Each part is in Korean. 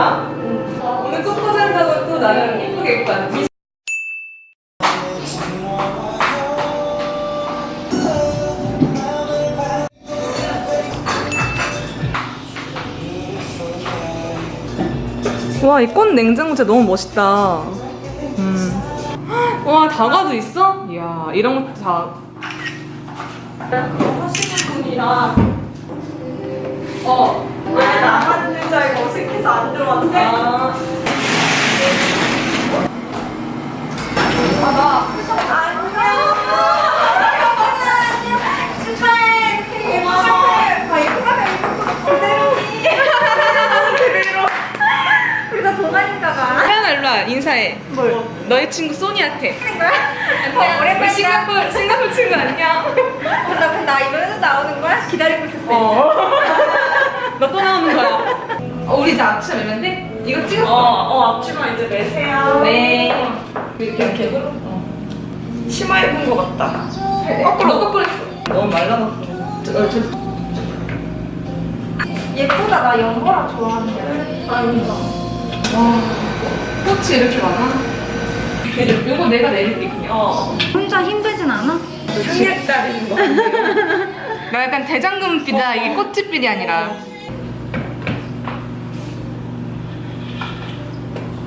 나? 오늘 꽃 포장 가고 또 나는 예쁘게 입고 왔지. 와, 이 꽃 냉장고제 너무 멋있다. 음. 와, 다가도 있어? 이야, 이런 것도 다. 하시는 분이랑, 어, 와, 인사해. 뭘? 너의 친구 소니한테. 어, 오랜만이다. 싱가폴, 싱가폴 친구 안녕. 어, 나, 그럼 나 이번에도 나오는 거야? 기다리고 있었어. 어. 너 또 나오는 거야. 어, 우리 이제 앞치 얼마인데? 이거 찍었어. 어, 앞치마 이제 매세요. 네. 이렇게 이렇게. 어. 치마 입은 거 같다. 거꾸로 거꾸로 했어. 너무 말라갖고. 저, 어, 저, 예쁘다. 나 연보라 좋아하는데. 아닌가. 꽃이 이렇게 많아? 이거 이거 내가 내릴게 그냥. 어. 혼자 힘들진 않아? 생일 따르는 거. 나 약간 대장금빛이야. 이게 꽃집빛이 아니라.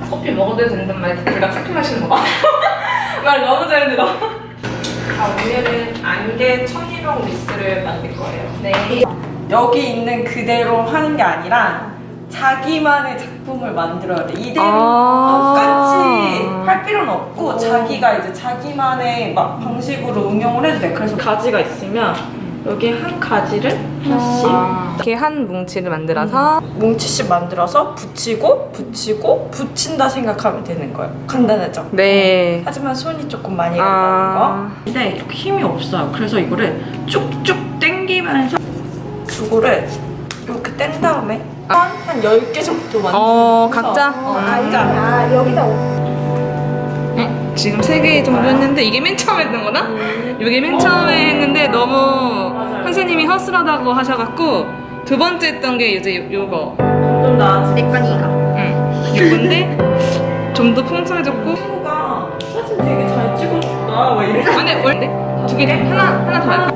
커피 먹어도 된단 말이야. 둘다 커피 마시는 거 봐. 말 너무 잘 들어. 아, 오늘은 안개 천일홍 미스를 만들 거예요. 네. 여기 있는 그대로 하는 게 아니라 자기만의 작품을 만들어야 돼. 이대로 아. 똑같이 할 필요는 없고 자기가 이제 자기만의 막 방식으로 응용을 해도 돼. 그래서 가지가 있으면 여기 한 가지를 하나씩 이렇게 한 뭉치를 만들어서 뭉치씩 만들어서 붙이고 붙이고 붙인다 생각하면 되는 거예요. 간단하죠? 네. 하지만 손이 조금 많이 간다는 거. 아. 근데 힘이 없어요. 그래서 이거를 쭉쭉 당기면서 이거를 이렇게 뗀 다음에 한, 한 10개 정도 만들어. 어, 각자? 어, 음. 각자. 아 여기다 응? 지금 세 개 정도 했는데 이게 맨 처음 했던 거다? 이게 맨 처음에 했는데 너무. 선생님이 허술하다고 하셔갖고 두 번째 했던 게 이제 요- 요거 좀 나아지. 내 건 이거 응 요건데 좀 더 풍성해졌고 친구가 사진 되게 잘 찍어준다. 막 이래. 안돼 원래 두개 하나 하나 더 할까?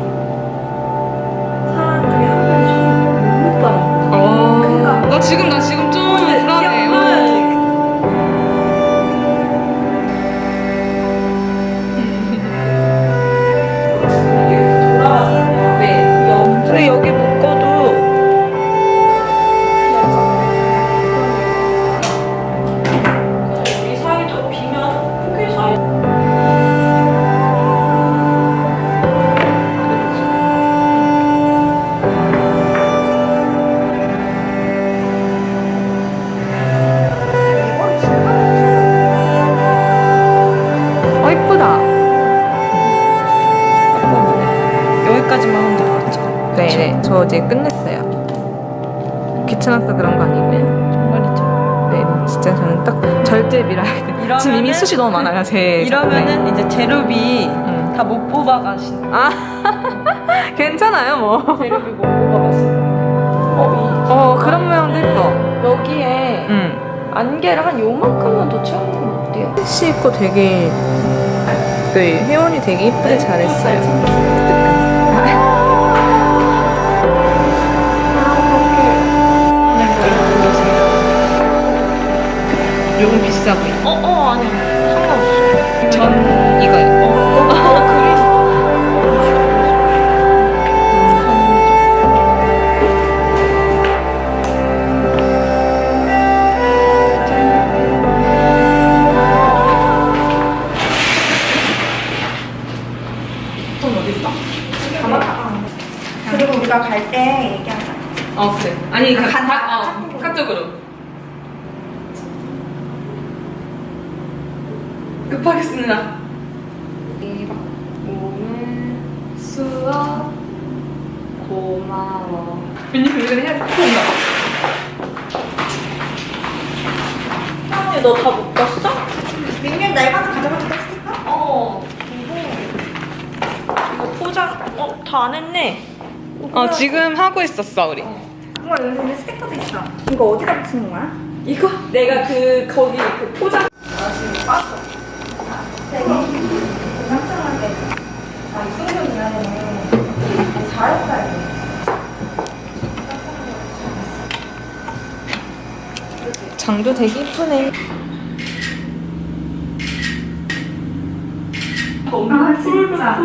저 이제 끝냈어요. 귀찮아서 그런 거 아니고요. 정말이죠. 네 진짜 저는 딱 절제 미라. 지금 이미 이러면은- 숱이 너무 많아요 제. 이러면은 이제 제루비 응. 다못 뽑아가신 아 괜찮아요 뭐. 제루비 못 뽑아가신 어, 어 그런 모양도 예뻐. 이 여기에 응. 안개를 한 요만큼만 더 채워놓으면 어때요? 씨 입고 되게 네 혜원이 되게 이쁘게 잘했어요. 요건 비싸고 어, 어, 아니요. 상관없어. 전 이거요. 어, 어, 그림. 돈 어디 있어? 그리고 우리가 갈 때 얘기하자 어 그래. 아니 그 간- 가, 어, 카톡으로. 급하게 쓰느라. 오늘 수업 고마워. 왜냐면 이거는 해야 된다. 언니 너다 못 봤어? 민규 날마다 가져가는 거 스티커? 어. 이거 포장, 어, 다 안 했네. 어 지금 하고 있었어 우리. 우와 여기 스티커도 있어 이거 어디다 붙이는 거야? 이거 내가 그, 거기 그 포장. 아, 지금. 네 개? 방도 되게 이쁘네. 아 진짜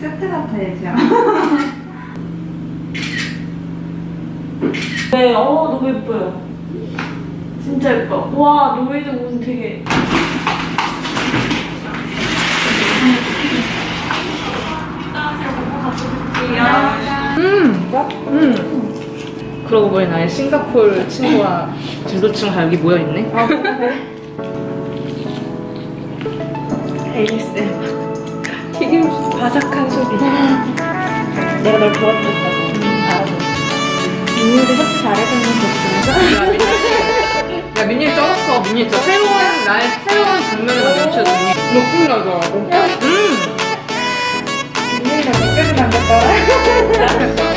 세트 같아 얘지야 네, 어 너무 예뻐요. 진짜 예뻐. 와, 노이즈 옷은 되게. 음, 음. 그러고 보니 나의 싱가폴 친구와 진도 친구가 다 여기 모여 있네. ASMR. 튀김 바삭한 소리. 내가 널 도와주겠다고. 민유도 협조 잘해주는 거야 민니 쩔었어. 민니 진짜 새로운 나의 새로운 장면을 연출해 민니. 높은 나더라고. 음. 민유가 내가 먹었다